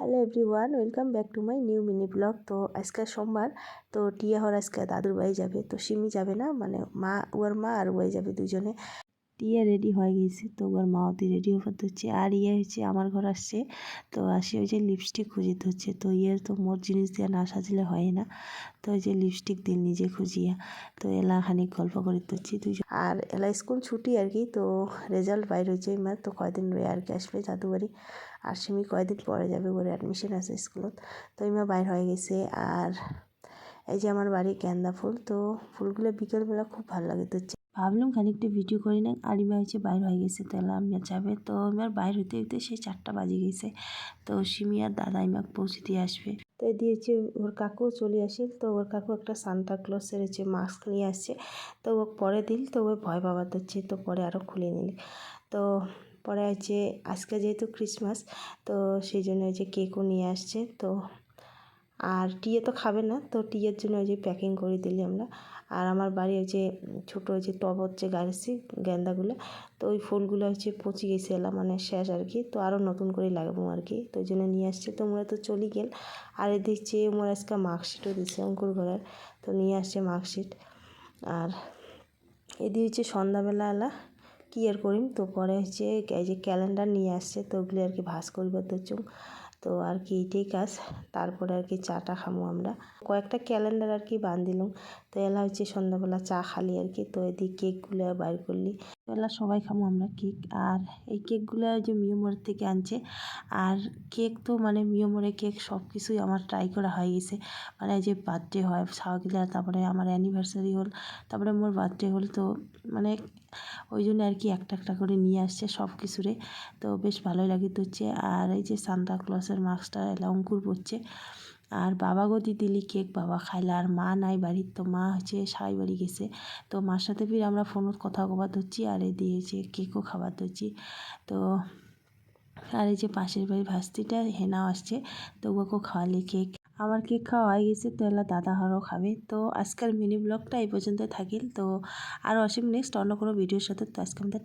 Hello everyone welcome back to my new mini blog তো আজকে সোমবার, তো টিয়া হর আজকে দাদুর বাড়ি যাবে, তো সিমি যাবে না মানে মা, ওর মা আর ওয়াই যাবে দুজনে। টিয়া রেডি হয়ে গেছে। তো ওর মা ওদের রেডি হবার হচ্ছে। আর ইয়ে হচ্ছে, আমার ঘর আসছে। তো আসি ওই যে লিপস্টিক খুঁজিতে হচ্ছে। তো ইয়ের তো মোর জিনিস দিয়ে না সাজলে হয় না। তো ওই যে লিপস্টিক দিয়ে নিজে খুঁজিয়া তো এলা খানিক গল্প করিতে হচ্ছে দুজন আর এলা স্কুল ছুটি আর কি, তো রেজাল্ট বাইর হয়েছে এবার তো কয়দিন রয়ে আর কি আসবে জাদু বাড়ি আর সেমি কয়দিন পরে যাবে ওর অ্যাডমিশন আছে স্কুলত তো। এমা বাইর হয়ে গেছে। আর এই যে আমার বাড়ি গেন্দা ফুল, তো ফুলগুলো বিকেলবেলা খুব ভালো লাগে তো ভাবলাম খানিকটা ভিডিও করি না আর ইমা হচ্ছে বাইর হয়ে গেছে। তাহলে আমি যাবে। তো এবার বাইর হইতে হইতে সেই চারটা বাজে গেছে। তো সিমি আর দাদা ইমাক পৌঁছে দিয়ে আসবে। তো দিয়েছে ওর কাকু চলে আসে। তো ওর কাকু একটা সান্তা ক্লসের মাস্ক নিয়ে আসছে। তো ও পরে দিল, তো ও ভয় পাওয়া হচ্ছে তো পরে আরও খুলে নিল। তো পরে হচ্ছে, আজকে যেহেতু ক্রিসমাস তো সেই জন্য হচ্ছে কেকও নিয়ে আসছে। তো আর টিয়ে তো খাবে না, তো টিয়ের জন্য ওই যে প্যাকিং করে দিলি আমরা। আর আমার বাড়ি ওই যে ছোটো ওই যে টব হচ্ছে গাড়ছি গেন্দাগুলো, তো ওই ফুলগুলো হচ্ছে পচে গেছে এলাম মানে শেষ আর কি। তো আরও নতুন করে লাগাবো আর কি, তো ওই জন্য নিয়ে আসছে। তো মোরা তো চলি গেল, আর দেখছি মোর আজকে মার্কশিটও দিচ্ছে অঙ্কুর ঘরের, তো নিয়ে আসছে মার্কশিট আর এদিকে হচ্ছে সন্ধ্যাবেলা এলা কী আর করিম, তো পরে হচ্ছে এই যে ক্যালেন্ডার নিয়ে আসছে, তো ওগুলো আর কি ভাস করবার তো চুম। তো আর কি এইটাই কাজ তারপরে আর কি চাটা খামো আমরা। কয়েকটা ক্যালেন্ডার আর কি বান্ধিলাম তো এলা হচ্ছে সন্ধ্যাবেলা চা খালি আর কি। তো এদিকে কেকগুলো বার করলি। এলা সবাই খামো আমরা কেক। আর এই কেকগুলো যে মিয়মোর থেকে আনছে। আর কেক তো মানে মিয়মোরে কেক সব কিছুই আমার ট্রাই করা হয়ে গেছে। মানে যে বার্থডে হয়, সাগিলা, তারপরে আমার অ্যানিভার্সারি হল, তারপরে মোর বার্থডে হল তো মানে ওই জন্য আর কি একটা একটা করে নিয়ে আসছে সব কিছুরে তো বেশ ভালোই লাগিত হচ্ছে আর এই যে সান্তা ক্লসের মাস্কটা এলা অঙ্কুর পড়ছে আর বাবা গদি দিলি কেক বাবা খাইলা। আর মা নাই বাড়ির, তো মা হচ্ছে সাই বাড়ি গেছে। তো মার সাথে ফির আমরা ফোনত কথা কবার ধরছি আর এই দিয়েছে কেকও খাবার ধরছি তো আর এই যে পাশের বাড়ির ভাস্তিটা, হেনাও আসছে। তো ওকেও খাওয়ালি কেক আমার কেক খাওয়া হয়ে গেছে, তো এলা দাদা হারও খাবে। তো আজকের মিনি ব্লগটা এই পর্যন্ত থাকিল। তো আর অসীম নেক্সট অন্য কোনো ভিডিওর সাথে। তো আজকে আমাদের